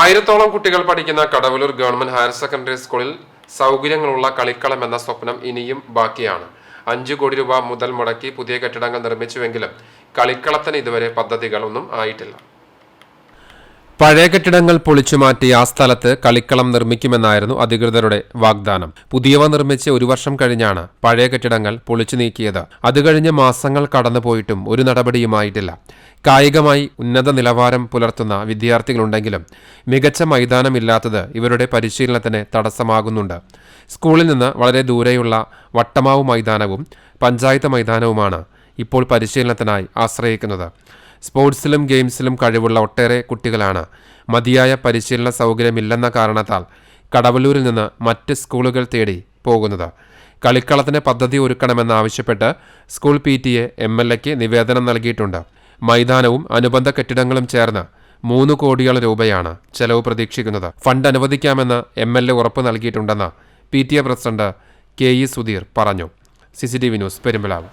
ആയിരത്തോളം കുട്ടികൾ പഠിക്കുന്ന കടവലൂർ ഗവൺമെന്റ് ഹയർ സെക്കൻഡറി സ്കൂളിൽ സൗകര്യങ്ങളുള്ള കളിക്കളം എന്ന സ്വപ്നം ഇനിയും ബാക്കിയാണ്. അഞ്ചു കോടി രൂപ മുതൽ മുടക്കി പുതിയ കെട്ടിടങ്ങൾ നിർമ്മിച്ചുവെങ്കിലും കളിക്കളത്തിന് ഇതുവരെ പദ്ധതികളൊന്നും ആയിട്ടില്ല. പഴയ കെട്ടിടങ്ങൾ പൊളിച്ചുമാറ്റി ആ സ്ഥലത്ത് കളിക്കളം നിർമ്മിക്കുമെന്നായിരുന്നു അധികൃതരുടെ വാഗ്ദാനം. പുതിയവ നിർമ്മിച്ച് ഒരു വർഷം കഴിഞ്ഞാണ് പഴയ കെട്ടിടങ്ങൾ പൊളിച്ചു നീക്കിയത്. അത് കഴിഞ്ഞ് മാസങ്ങൾ കടന്നുപോയിട്ടും ഒരു നടപടിയുമായിട്ടില്ല. കായികമായി ഉന്നത നിലവാരം പുലർത്തുന്ന വിദ്യാർത്ഥികളുണ്ടെങ്കിലും മികച്ച മൈതാനമില്ലാത്തത് ഇവരുടെ പരിശീലനത്തിന് തടസ്സമാകുന്നുണ്ട്. സ്കൂളിൽ നിന്ന് വളരെ ദൂരെയുള്ള വട്ടമാവ് മൈതാനവും പഞ്ചായത്ത് മൈതാനവുമാണ് ഇപ്പോൾ പരിശീലനത്തിനായി ആശ്രയിക്കുന്നത്. സ്പോർട്സിലും ഗെയിംസിലും കഴിവുള്ള ഒട്ടേറെ കുട്ടികളാണ്. മതിയായ പരിശീലന സൗകര്യമില്ലെന്ന കാരണത്താൽ കടവല്ലൂരിൽ നിന്ന് മറ്റ് സ്കൂളുകൾ തേടി പോകുന്നത്. കളിക്കളത്തിന് പദ്ധതി ഒരുക്കണമെന്നാവശ്യപ്പെട്ട് school P T A M L എക്ക് നിവേദനം നൽകിയിട്ടുണ്ട്. മൈതാനവും അനുബന്ധ കെട്ടിടങ്ങളും ചേർന്ന് മൂന്ന് കോടിയോളം രൂപയാണ് ചെലവ് പ്രതീക്ഷിക്കുന്നത്. ഫണ്ട് അനുവദിക്കാമെന്ന് എം എൽ എ ഉറപ്പ് നൽകിയിട്ടുണ്ടെന്ന് P T A president K E Sudheer പറഞ്ഞു. C C T V news Perumbilavu.